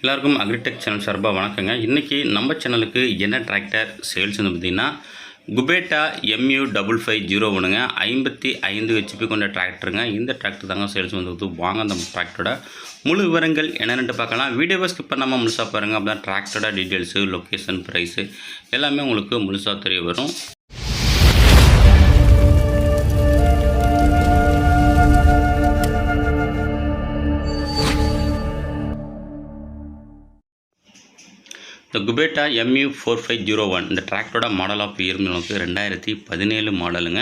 எல்லாருக்கும் agritech channel சார்பாக வணக்கங்க. இன்றைக்கி நம்ம சேனலுக்கு என்ன டிராக்டர் சேல்ஸ் வந்து பார்த்திங்கன்னா Kubota MU double five zero ஒன்றுங்க ஐம்பத்தி ஐந்து ஹெச்பி கொண்ட டிராக்டருங்க இந்த டிராக்டர் தாங்க சேல்ஸ் வந்து வாங்க அந்த டிராக்டரோட முழு விவரங்கள் என்னென்னு பார்க்கலாம். வீடியோவை ஸ்கிப் பண்ணாமல் முழுசாக பாருங்கள் அப்போ தான் டிராக்டரோட டீட்டெயில்ஸு லொக்கேஷன் ப்ரைஸு எல்லாமே உங்களுக்கு முழுசாக தெரிய வரும். இந்த Kubota MU four five zero one இந்த டிராக்டரோட மாடல் ஆஃப் இயர் உங்களுக்கு ரெண்டாயிரத்தி பதினேழு மாடலுங்க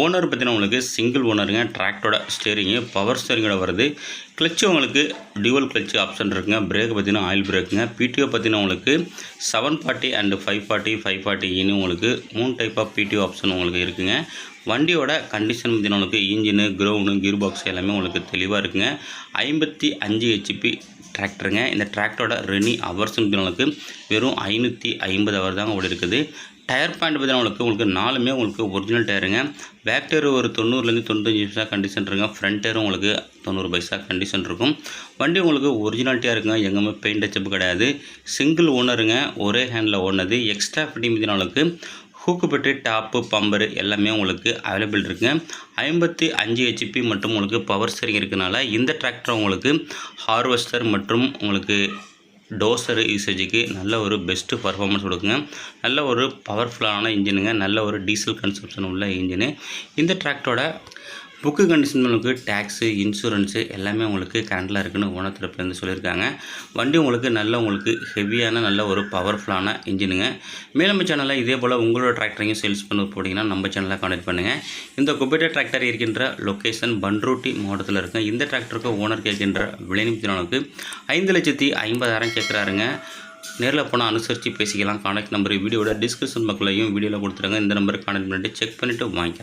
ஓனர் பார்த்தீங்கன்னா உங்களுக்கு சிங்கிள் ஓனருங்க டிராக்டரோட ஸ்டேரிங்கு பவர் ஸ்டேரிங்கோட வருது. கிளச்சு உங்களுக்கு டியூவல் கிளச்சு ஆப்ஷன் இருக்குங்க. பிரேக் பார்த்தீங்கன்னா ஆயில் பிரேக்குங்க பிடிஓ பார்த்தீங்கன்னா உங்களுக்கு seven forty and five forty five ஃபார்ட்டின்னு உங்களுக்கு மூணு டைப் ஆஃப் பிடிஓ ஆப்ஷன் உங்களுக்கு இருக்குங்க. வண்டியோட கண்டிஷன் பார்த்தீங்கன்னா உங்களுக்கு இன்ஜினு க்ரௌனு கியர் பாக்ஸ் எல்லாமே உங்களுக்கு தெளிவாக இருக்குங்க. ஐம்பத்தி அஞ்சு ஹெச்பி டிராக்டருங்க இந்த டிராக்டரோட ரெனி ஹவர்ஸ் உங்களுக்கு வெறும் ஐநூற்றி ஐம்பது அவர் தாங்க ஓடி இருக்குது. டயர் பாயிண்ட் பார்த்தீங்கன்னா உங்களுக்கு உங்களுக்கு நாலுமே உங்களுக்கு ஒரிஜினல் டயருங்க பேக் டயர் ஒரு தொண்ணூறுலேருந்து தொண்ணூத்தஞ்சு பைசா கண்டிஷன் இருக்குங்க. ஃப்ரண்ட் டயரும் உங்களுக்கு தொண்ணூறு பைசா கண்டிஷன் இருக்கும். வண்டி உங்களுக்கு ஒரிஜினாலிட்டியாக இருக்குங்க. எங்கேயுமே பெயிண்ட் டச்சப் கிடையாது. சிங்கிள் ஓனருங்க ஒரே ஹேண்டில் ஓடினது. எக்ஸ்ட்ரா ஃபிட்டிங் பார்த்தீங்கன்னா உங்களுக்கு ஹூக்கு பெட்டு டாப்பு பம்பரு எல்லாமே உங்களுக்கு அவைலபிள் இருக்குது ஐம்பத்தி அஞ்சு ஹெச்பி மற்றும் உங்களுக்கு பவர் ஸ்டரிங் இருக்கனால இந்த டிராக்டர் உங்களுக்கு ஹார்வெஸ்டர் மற்றும் உங்களுக்கு டோசர் யூசேஜுக்கு நல்ல ஒரு பெஸ்ட்டு பர்ஃபார்மன்ஸ் கொடுக்குங்க. நல்ல ஒரு பவர்ஃபுல்லான இன்ஜினுங்க நல்ல ஒரு டீசல் கன்சப்ஷன் உள்ள இன்ஜினு இந்த டிராக்டரோட புக்கு கண்டிஷன் உங்களுக்கு டேக்ஸு இன்சூரன்ஸு எல்லாமே உங்களுக்கு கரண்டில் இருக்குன்னு ஓனர் தரப்புலேருந்து சொல்லியிருக்காங்க. வண்டி உங்களுக்கு நல்ல உங்களுக்கு ஹெவியான நல்ல ஒரு பவர்ஃபுல்லான இன்ஜினுங்க மேலும் சேனலில் இதே போல் உங்களோட டிராக்டரையும் சேல்ஸ் பண்ண போட்டிங்கன்னா நம்ம சேனலில் கான்டெக்ட் பண்ணுங்கள் இந்த குபேட்டர் டிராக்டர் இருக்கின்ற லொக்கேஷன் பன்ரூட்டி மாவட்டத்தில் இருக்குது இந்த டிராக்டருக்கு ஓனர் கேட்கின்ற விலை ஐந்து லட்சத்தி ஐம்பதாயிரம் கேட்குறாருங்க. நேரில் போனால் அனுசரித்து பேசிக்கலாம். கான்டாக்ட் நம்பர் வீடியோட டிஸ்கிரிப்ஷன் பக்கத்துலையும் வீடியோவில் கொடுத்துருங்க. இந்த நம்பருக்கு கான்டாக்ட் பண்ணிட்டு செக் பண்ணிவிட்டு வாங்கிக்கலாம்.